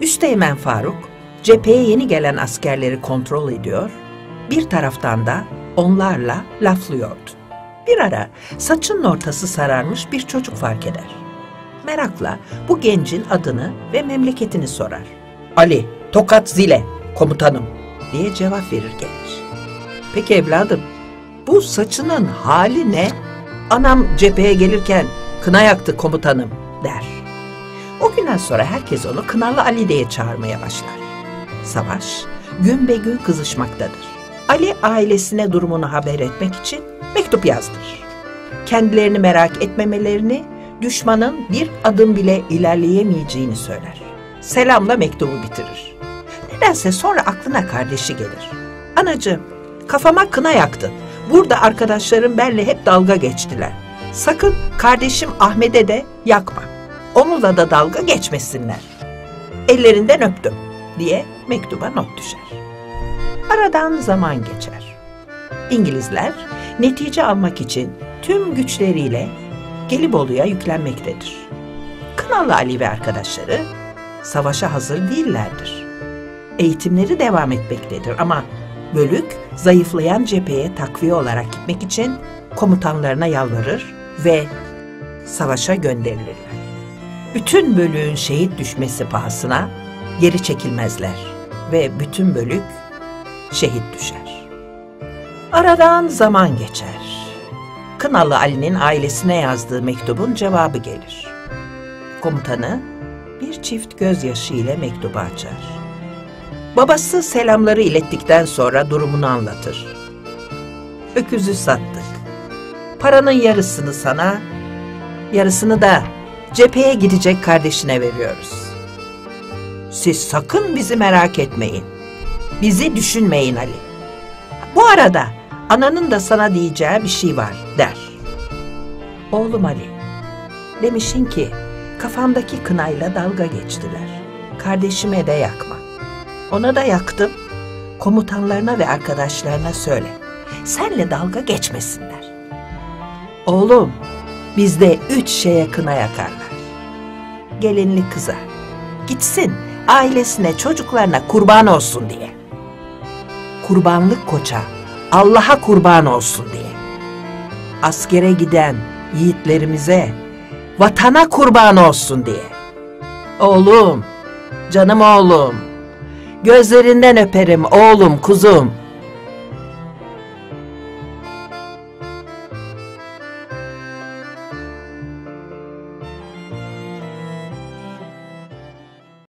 Üsteğmen Faruk, cepheye yeni gelen askerleri kontrol ediyor, bir taraftan da onlarla laflıyordu. Bir ara saçının ortası sararmış bir çocuk fark eder. Merakla bu gencin adını ve memleketini sorar. Ali, Tokat Zile, komutanım diye cevap verir genç. Peki evladım, bu saçının hali ne? Anam cepheye gelirken kına yaktı komutanım der. O günden sonra herkes onu Kınalı Ali diye çağırmaya başlar. Savaş gün be gün kızışmaktadır. Ali ailesine durumunu haber etmek için mektup yazdırır. Kendilerini merak etmemelerini, düşmanın bir adım bile ilerleyemeyeceğini söyler. Selamla mektubu bitirir. Nedense sonra aklına kardeşi gelir. Anacığım, kafama kına yaktı. Burada arkadaşlarım benle hep dalga geçtiler. Sakın kardeşim Ahmet'e de yakma. Onunla da dalga geçmesinler. Ellerinden öptüm diye mektuba not düşer. Aradan zaman geçer. İngilizler netice almak için tüm güçleriyle Gelibolu'ya yüklenmektedir. Kınalı Ali ve arkadaşları savaşa hazır değillerdir. Eğitimleri devam etmektedir ama bölük zayıflayan cepheye takviye olarak gitmek için komutanlarına yalvarır ve savaşa gönderilirler. Bütün bölüğün şehit düşmesi pahasına geri çekilmezler ve bütün bölük şehit düşer. Aradan zaman geçer. Kınalı Ali'nin ailesine yazdığı mektubun cevabı gelir. Komutanı bir çift gözyaşı ile mektubu açar. Babası selamları ilettikten sonra durumunu anlatır. Öküzü sattık. Paranın yarısını sana, yarısını da cepheye gidecek kardeşine veriyoruz. Siz sakın bizi merak etmeyin. Bizi düşünmeyin Ali. Bu arada ananın da sana diyeceği bir şey var der. Oğlum Ali, demişin ki kafamdaki kınayla dalga geçtiler. Kardeşime de yakma. Ona da yaktım. Komutanlarına ve arkadaşlarına söyle. Senle dalga geçmesinler. Oğlum, bizde üç şeye kına yakarlar. Gelinli kıza. Gitsin ailesine çocuklarına kurban olsun diye. Kurbanlık koça Allah'a kurban olsun diye. Askere giden yiğitlerimize vatana kurban olsun diye. Oğlum, canım oğlum, gözlerinden öperim oğlum, kuzum.